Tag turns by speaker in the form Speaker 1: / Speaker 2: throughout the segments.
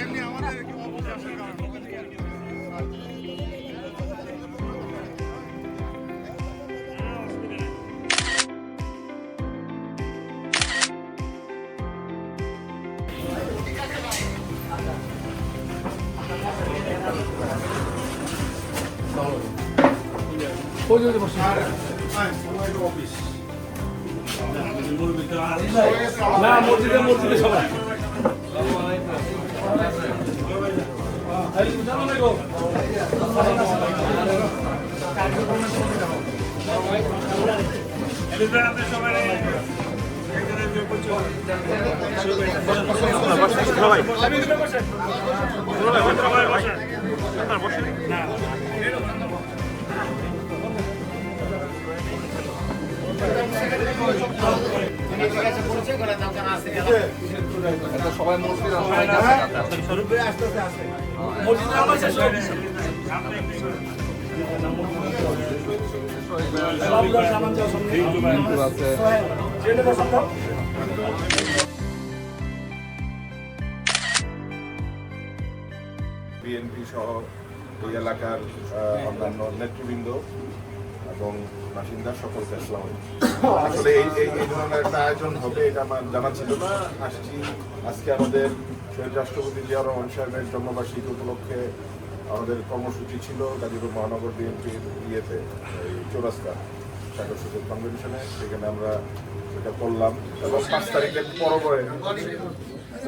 Speaker 1: এমনি আমাদের আসার কারণে
Speaker 2: না মসজিদে মসজিদে সবাই। মসজিদে শেষ হয়ে গেছে
Speaker 3: বিএনপি সহ ওই এলাকার আহ, অন্যান্য নেতৃবৃন্দ এবং বাসিন্দা সকলকে আসসালাম আলাইকুম। আসলে এই এই ধরনের একটা আয়োজন হবে এটা আমার জানা ছিল না। আসছি আজকে আমাদের শহীদ রাষ্ট্রপতি জিয়া রহমান সাহেবের জন্মবার্ষিকী উপলক্ষে আমাদের কর্মসূচি ছিল গাজীপুর মহানগর বিএনপির ইয়েতে এই চৌরাস্তা সাগর সুযোগ কনভেনশনে সেখানে আমরা এটা করলাম। এবং পাঁচ তারিখের পরপরে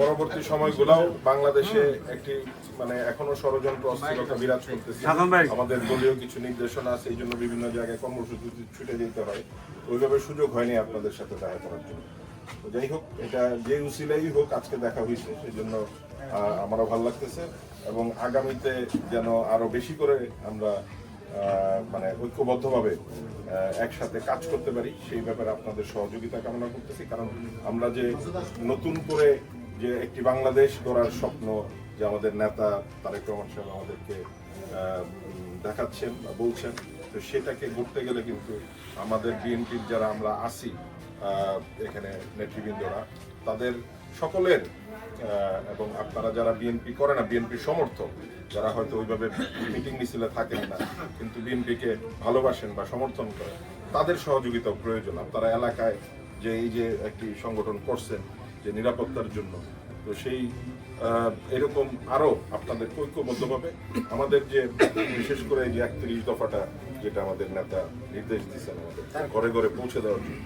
Speaker 3: পরবর্তী সময়গুলোও বাংলাদেশে একটি মানে এখনও ষড়যন্ত্র অস্থিরতা বিরাজ করতেছে। আমাদের দলীয় কিছু নির্দেশনা আছে এই জন্য বিভিন্ন জায়গায় কর্মসূচি ছুটে যেতে হয়। ওইভাবে সুযোগ হয়নি আপনাদের সাথে দেখা করার জন্য। যাই হোক এটা যে উসিলাই হোক আজকে দেখা হয়েছে সেই জন্য আমারও ভালো লাগতেছে। এবং আগামীতে যেন আরও বেশি করে আমরা মানে ঐক্যবদ্ধভাবে একসাথে কাজ করতে পারি সেই ব্যাপারে আপনাদের সহযোগিতা কামনা করতেছি। কারণ আমরা যে নতুন করে যে একটি বাংলাদেশ গড়ার স্বপ্ন যে আমাদের নেতা তারেক রহমান সাহেব আমাদেরকে দেখাচ্ছেন বা বলছেন, তো সেটাকে ঘুরতে গেলে কিন্তু আমাদের বিএনপির যারা আমরা আসি এখানে নেতৃবৃন্দরা, তাদের সকলের এবং আপনারা যারা বিএনপি করে না, বিএনপি সমর্থক, যারা হয়তো ওইভাবে মিটিং মিছিলে থাকেন না, কিন্তু বিএনপিকে ভালোবাসেন বা সমর্থন করেন, তাদের সহযোগিতা প্রয়োজন। আপনারা এলাকায় যে এই যে একটি সংগঠন করছেন যে নিরাপত্তার জন্য। তো সেই এরকম আরও আপনাদের ঐক্যবদ্ধভাবে আমাদের যে, বিশেষ করে এই যে একত্রিশ দফাটা যেটা আমাদের নেতা নির্দেশ দিচ্ছেন আমাদের ঘরে ঘরে পৌঁছে দেওয়ার জন্য,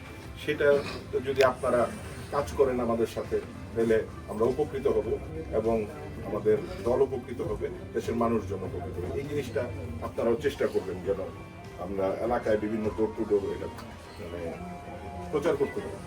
Speaker 3: সেটা যদি আপনারা কাজ করেন আমাদের সাথে, তাহলে আমরা উপকৃত হব এবং আমাদের দল উপকৃত হবে, দেশের মানুষজন উপকৃত হবে। এই জিনিসটা আপনারাও চেষ্টা করবেন যেন আমরা এলাকায় বিভিন্ন ডোর টু ডোর এটা মানে প্রচার করতে পারি।